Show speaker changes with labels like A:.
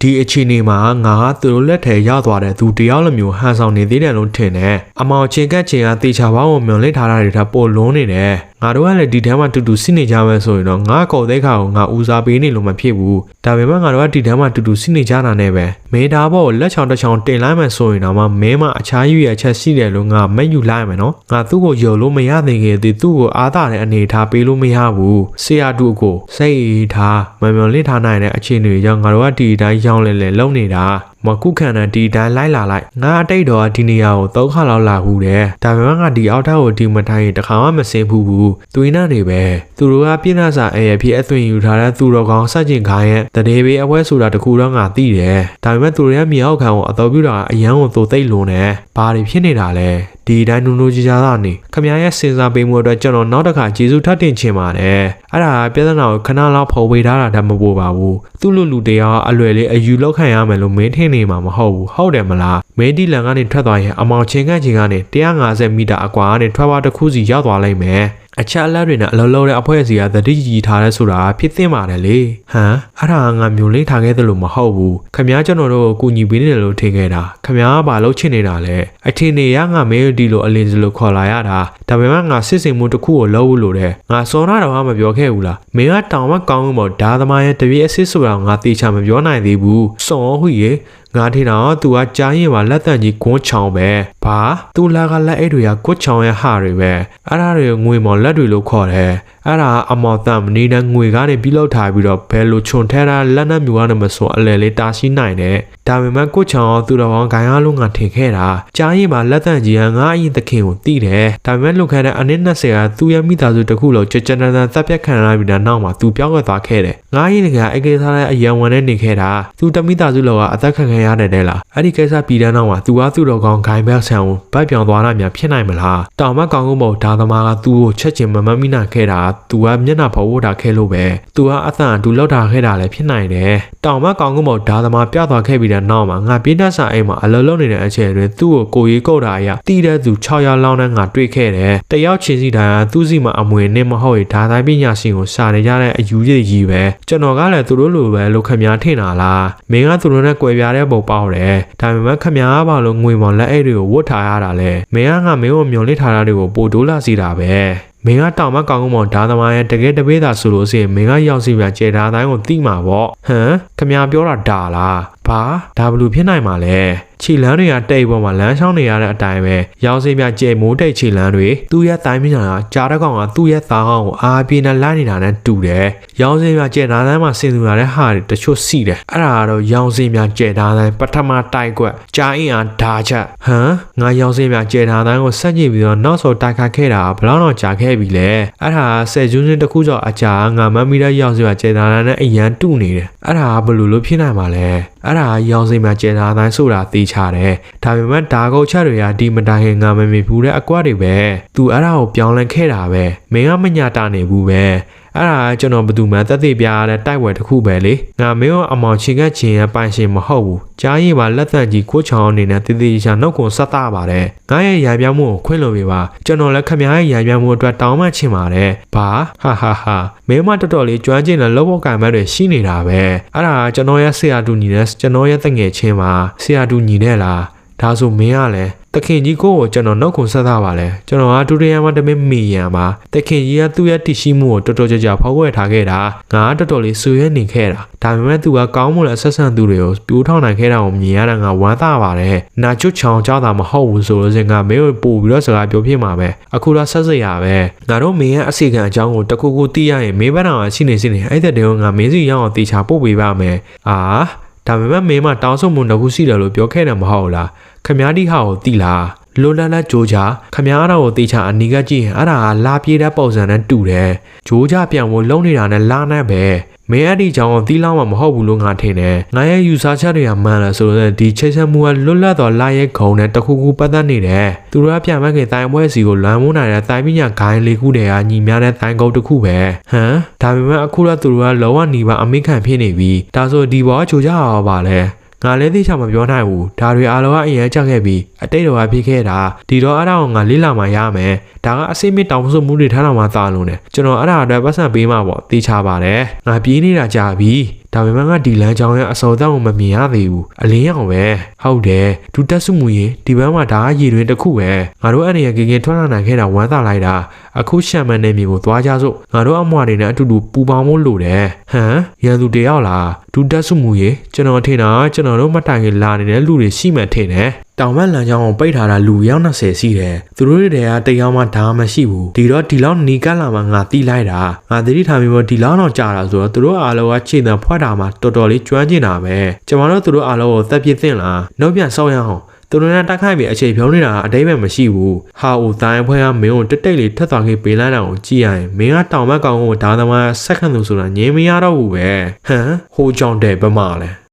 A: ဒီအခြေအနေမှာငါကသူတို့လက်ထဲရောက်သွားတဲ့သူတယောက်လိုမျိုးဟန်ဆောင်နေသေးတယ်လို့ထင်တယ်။အမောင်ချင်းကတ်ချင်းကတေချာပေါင်းကိုမျောလင့်ထားတာတွေထပ်ပိုလွန်းနေတယ်။ငါတို့ကလည်းဒီထဲမှာတူတူစစ်နေကြမယ်ဆိုရင်တော့ငါကော်တဲ့ခါကိုငါဦးစားပေးနေလို့မဖြစ်ဘူး။ဒါပေမဲ့ငါတို့ကဒီထဲမှာတူတူစစ်နေကြတာနဲ့ပဲမင်းသားဘောကိုလက်ချောင်တစ်ချောင်တင်လိုက်မယ်ဆိုရင်တော့မှမင်းမအခြားယူရချက်ရှိတယ်လို့ငါမက်ယူလိုက်မယ်နော်။ငါသူ့ကိုယုံလို့မရသေးခင်တည်းသူ့ကိုအားသာတဲ့အနေထားပေးလို့မရဘူး။ဆရာတူကိုစိတ်အေးထားမမျောလင့်ထားနိုင်တဲ့အခြေအနေတွေကြောင့်ငါတို့ကဒီအတိုင်းရောင်းလဲလဲလုံနေတာ မကုခံတဲ့ဒီတိုင်းလိုက်လာလိုက်ငါအတိတ်တော့ဒီနေရာကိုသုံးခါလောက်လာဘူးတဲ့ဒါပေမဲ့ငါဒီအောက်ထပ်ကိုဒီမထိုင်ရင်တခါမှမစင်းဘူးဘူးသွေးနှံ့နေပဲသူတို့ကပြင်းထစာအရဖြစ်အသွင်ယူထားတဲ့သူတော်ကောင်းစက်ကျင်ခိုင်းရဲ့တရေဘေးအပွဲဆိုတာတခုတော့ငါသိတယ်ဒါပေမဲ့သူတို့ရဲ့မြေအောက်ခံကိုအတော်ပြတာအရန်ကိုသိုသိမ့်လုံးနေဘာတွေဖြစ်နေတာလဲ ဒီတိုင်းနုံနုံကြကြသာနေခမရရဲ့စဉ်းစားပေးမှုအတွက်ကျွန်တော်နောက်တစ်ခါကျေးဇူးထပ်တင်ချင်ပါတယ်အဲ့ဒါပြဿနာကိုခဏလောက်ဖော်ဝေထားတာတတ်မပို့ပါဘူးသူ့လူလူတရားအလွယ်လေးအယူလောက်ခံရမယ်လို့မင်းထင်နေမှာမဟုတ်ဘူးဟုတ်တယ်မလားမင်းဒီလန်ကနေထွက်သွားရင်အမောင်ချင်းကချင်းကနေ150မီတာအကွာကနေထွက်သွားတစ်ခုစီရောက်သွားလိမ့်မယ် အချက်အလက်တွေနဲ့အလုံးလုံးတဲ့အဖွဲ့အစည်းကသတိကြီးထားတဲ့ဆိုတာဖြစ်သင့်ပါတယ်လေဟမ်အဲ့ဒါငါမျိုးလေးထားခဲ့သလိုမဟုတ်ဘူးခမ ्या ကျွန်တော်တို့ကိုကူညီပေးနေတယ်လို့ထင်ခဲ့တာခမ ्या ကဘာလို့ချင်နေတာလဲအထင်နေရငါမဲဒီလိုအလင်းစလိုခေါ်လာရတာဒါပေမဲ့ငါစစ်စင်မှုတစ်ခုကိုလုပ်လို့တဲ့ငါစောနာတော့မပြောခဲ့ဘူးလားမင်းကတောင်မကောင်းဘူးမို့ဒါသမားရဲ့တပည့်အစ်စ်ဆိုတာငါတေချာမပြောနိုင်သေးဘူးစောဟွေရေ ငါထင်တော့သူကကြားရင်ပါလက်တန့်ကြီးဂွန်းချောင်းပဲဘာသူလာကလက်အိတ်တွေကဂွန်းချောင်းရဲ့ဟာတွေပဲအဲ့ဒါတွေငွေမော်လက်တွေလို့ခေါ်တယ်အဲ့ဒါအမော်တန်မနေနဲ့ငွေကနေပြီးလောက်ထားပြီးတော့ဘယ်လိုခြုံထဲတာလက်နဲ့မျိုးကနေမဆိုအလဲလေးတာရှိနိုင်တယ်ဒါပေမဲ့ကိုချောင်းသူတော်ကောင်းဂိုင်းအားလုံးကထင်ခဲ့တာကြားရင်ပါလက်တန့်ကြီးကငါအရင်သခင်ကိုတီးတယ်ဒါပေမဲ့လုခဲ့တဲ့အနည်း20ကသူ့ရဲ့မိသားစုတစ်ခုလုံးကြကြနနတပ်ပြတ်ခံရပြီးတဲ့နောက်မှာသူပြောင်းခဲ့သွားခဲ့တယ်ငါအရင်ကအဲ့ကိစ္စနဲ့အယံဝင်နေနေခဲ့တာသူတမိသားစုလောကအသက်ခံခဲ့ရတယ်တဲ့လားအဲ့ဒီကိစ္စပြီးတဲ့နောက်မှာသူကသူ့တော်ကောင်းဂိုင်းဘက်ဆန်ကိုဗတ်ပြောင်းသွားတာများဖြစ်နိုင်မလားတောင်မကောင်းကုန်းပေါ်ဒါသမားကသူ့ကိုချက်ချင်းမမမိနာခဲ့တာသူကမျက်နှာဖော်ဝတာခဲ့လို့ပဲသူကအသံအတူလောက်တာခဲ့တာလည်းဖြစ်နိုင်တယ်တောင်မကောင်းကုန်းပေါ်ဒါသမားပြသွားခဲ့ပြီးတဲ့နောက်မှာငါပြင်းတတ်စာအိမ်မှာအလုံးလုံးနေတဲ့အချိန်တွင်သူ့ကိုကိုရီကုတ်တာအရာတီးတဲ့သူ6ရောက်လောက်နဲ့ငါတွေ့ခဲ့တယ်တယောက်ချင်းစီတိုင်းကသူ့စီမှာအမွေနဲ့မဟုတ်ရင်ဒါတိုင်းပညာရှင်ကိုရှာနေကြတဲ့အယူရည်ကြီးပဲကျွန်တော်ကလည်းသူတို့လိုပဲလို့ခမများထင်တာလားမင်းကသူတို့နဲ့ကြွယ်ပြားတဲ့ပုံပေါက်တယ်ဒါပေမဲ့ခမများကဘာလို့ငွေမောင်လက်အိတ်တွေကိုဝတ်ထားရတာလဲမင်းကငါမင်းကိုမျောလင့်ထားတာတွေကိုပို့တိုးလာစီတာပဲမင်းကတောင်မကောင်းကောင်းမောင်ဒါသမားရဲ့တကယ်တပေးတာဆိုလို့ရှိရင်မင်းကရောက်စီပြန်ကျေတာတိုင်းကိုတိမှာပေါ့ဟမ်ခမပြောတာဒါလား ဘာဒါဘလူဖြစ်နိုင်မှာလဲခြေလန်းတွေကတိတ်ပေါ်မှာလမ်းချောင်းနေရတဲ့အတိုင်းပဲရောင်စင်းပြကျေမိုးတိတ်ခြေလန်းတွေသူ့ရဲ့တိုင်းမြညာကကြားတစ်ကောင်ကသူ့ရဲ့သားကောင်ကိုအားပြင်းနဲ့လိုက်နေတာနဲ့တူတယ်ရောင်စင်းပြကျေနာတိုင်းမှာဆင်သူလာတဲ့ဟာတွေတချို့စီတယ်အဲ့ဒါကတော့ရောင်စင်းပြကျေနာတိုင်းပထမတိုက်ကွက်ကြားအင်းအားဓာချက်ဟမ်ငါရောင်စင်းပြကျေနာတိုင်းကိုဆက်ကြည့်ပြီးတော့နောက်ဆိုတိုက်ခတ်ခဲ့တာဘယ်လောက်တော့ကြာခဲ့ပြီလဲအဲ့ဒါဆယ်ကျွန်းချင်းတစ်ခုကျော်အကြာငါမမီတဲ့ရောင်စင်းပြကျေနာတိုင်းနဲ့အရန်တူနေတယ်အဲ့ဒါကဘယ်လိုလို့ဖြစ်နိုင်မှာလဲအဲ့ဒါရောင်စင်မှာကျဲသားတိုင်းဆိုတာသိချတယ်ဒါပေမဲ့ဒါကုတ်ချက်တွေကဒီမတိုင်ခင်ငါမမေဘူးတဲ့အကွက်တွေပဲသူအဲ့ဒါကိုပြောင်းလဲခဲ့တာပဲမင်းကမညာတာနေဘူးပဲ အဲ့ဒါကျွန်တော်ဘယ်သူမှသက်သေပြရတဲ့တိုက်ဝယ်တစ်ခုပဲလေငါမင်းကအမောင်ချင်းကချင်းရဲ့ပိုင်ရှင်မဟုတ်ဘူးကြားရင်ပါလက်သန့်ကြီးကိုချောင်းအနေနဲ့တည်တည်ချာနှုတ်ကိုဆက်တာပါတယ်ငါရဲ့ရံပြမှုကိုခွင့်လို့ပြပါကျွန်တော်လည်းခမရဲ့ရံပြမှုအတွက်တောင်းမှချင်ပါတယ်ဘာဟာဟာဟာမင်းမတော်တော်လေးကြွမ်းကျင်တဲ့လောဘောကံမတ်တွေရှိနေတာပဲအဲ့ဒါကျွန်တော်ရဲ့ဆရာတူညီနဲ့ကျွန်တော်ရဲ့တငယ်ချင်းပါဆရာတူညီနဲ့လားဒါဆိုမင်းကလည်း တခင်ကြီးကိုကိုကျွန်တော်နှုတ်ခွန်ဆက်သားပါလဲကျွန်တော်ကဒုတိယမှာတမင်မီရန်ပါတခင်ကြီးကသူ့ရဲ့တရှိမှုကိုတော်တော်ကြာကြာဖောက်ဝဲထားခဲ့တာငါကတော်တော်လေးဆွေးရနေခဲ့တာဒါပေမဲ့သူကကောင်းမွန်တဲ့ဆက်ဆံသူတွေကိုပြိုးထောင်နိုင်ခဲ့တာကိုမြင်ရတာငါဝမ်းသာပါတယ်နာချွတ်ချောင်ကြောက်တာမဟုတ်ဘူးဆိုလို့စင်ကမင်းကိုပို့ပြီးတော့စကားပြောဖြစ်မှာပဲအခုတော့ဆက်စရာပဲငါတို့မင်းရဲ့အစီကံအကြောင်းကိုတခုခုသိရရင်မင်းဘက်တော်ကရှိနေရှိနေအဲ့တဲ့တေကိုငါမင်းစီရောက်အောင်တေချာပို့ပေးပါမယ်အာဒါပေမဲ့မင်းမတောင်းဆိုမှုတစ်ခုရှိတယ်လို့ပြောခဲ့တယ်မဟုတ်လား ခမားတိဟာကိုတိလားလိုလတ်လတ်ကြိုးကြခမားတော်ကိုတေချာအနီးကကြည့်ရင်အဲ့ဒါကလာပြေးတဲ့ပုံစံနဲ့တူတယ်ကြိုးကြပြန်ဖို့လုံးနေတာနဲ့လာနဲ့ပဲမင်းအဲ့ဒီကြောင်တီးလောက်မှမဟုတ်ဘူးလို့ငါထင်တယ်ငါရဲ့ယူဆချက်တွေကမှန်လားဆိုတော့ဒီချိတ်ဆက်မှုကလွတ်လပ်တော်လာရဲ့ခုံနဲ့တခုခုပတ်သက်နေတယ်သူတို့ကပြန်မခင်တိုင်ပွဲစီကိုလွမ်းမိုးနိုင်တဲ့တိုင်ပညာဂိုင်းလေးခုတည်းကညီများတဲ့တိုင်ကုတ်တစ်ခုပဲဟမ်ဒါပေမဲ့အခုတော့သူတို့ကလောဝနေပါအမိခံဖြစ်နေပြီဒါဆိုဒီဘောကချိုကြရပါလဲ ငါလည်းသိချမပြောနိုင်ဘူးဒါတွေအားလုံးကအရင်ကြက်ခဲ့ပြီးအတိတ်တော်ကဖြစ်ခဲ့တာဒီတော့အဲ့ဒါကိုငါလေးလာမှရမယ်ဒါကအစိမ့်တောင်စုမှုတွေထားလာမှသာလို့ねကျွန်တော်အဲ့ဒါအတွက်ပတ်စံပေးမှာပေါ့သိချပါတယ်ငါပြေးနေတာကြာပြီ ဒါဒါပေမဲ့ငါဒီလမ်းကြောင်းရဲ့အစောတောင်ကိုမမြင်ရသေးဘူးအလင်းရောင်ပဲဟုတ်တယ်ဒူတက်စုမှုရင်ဒီဘက်မှာဒါကရည်တွင်တစ်ခုပဲငါတို့အနေနဲ့ကင်ကင်ထွက်လာနိုင်ခဲ့တာဝမ်းသာလိုက်တာအခုရှမ်းမန်နေမြေကိုသွားကြစို့ငါတို့အမွာတွေနဲ့အတူတူပူပေါင်းဖို့လိုတယ်ဟမ်ရန်သူတယောက်လားဒူတက်စုမှုရင်ကျွန်တော်ထင်တာကျွန်တော်တို့မတိုင်ခင်လာနေတဲ့လူတွေရှိမှထင်တယ် တောင်မန်လမ်းကြောင်းကိုပိတ်ထားတာလူရောက်20စီးတယ်သူတို့တွေကတယောက်မှဒါမှမရှိဘူးဒီတော့ဒီလောက်နီကတ်လာမှငါတီးလိုက်တာငါသတိထားပြီးတော့ဒီလောက်တော့ကြာတာဆိုတော့သူတို့အားလုံးကခြေတံဖွက်တာမှတော်တော်လေးကျွမ်းကျင်တာပဲကျွန်တော်တို့သူတို့အားလုံးကိုသက်ပြစ်သင့်လားနှုတ်ပြန်ဆောက်ရအောင်သူတို့နဲ့တိုက်ခိုက်ပြီးအခြေဖြုံးနေတာအတိတ်ပဲမရှိဘူးဟာအိုတိုင်းဖွဲကမင်းကိုတက်တိတ်လေးထက်သွားခဲ့ပေးလိုက်တာကိုကြည့်ရရင်မင်းကတောင်ဘက်ကောင်ကိုဒါသမားဆက်ခံသူဆိုတာငြင်းမရတော့ဘူးပဲဟမ်ဟိုကြောင့်တဲ့ဘမလဲ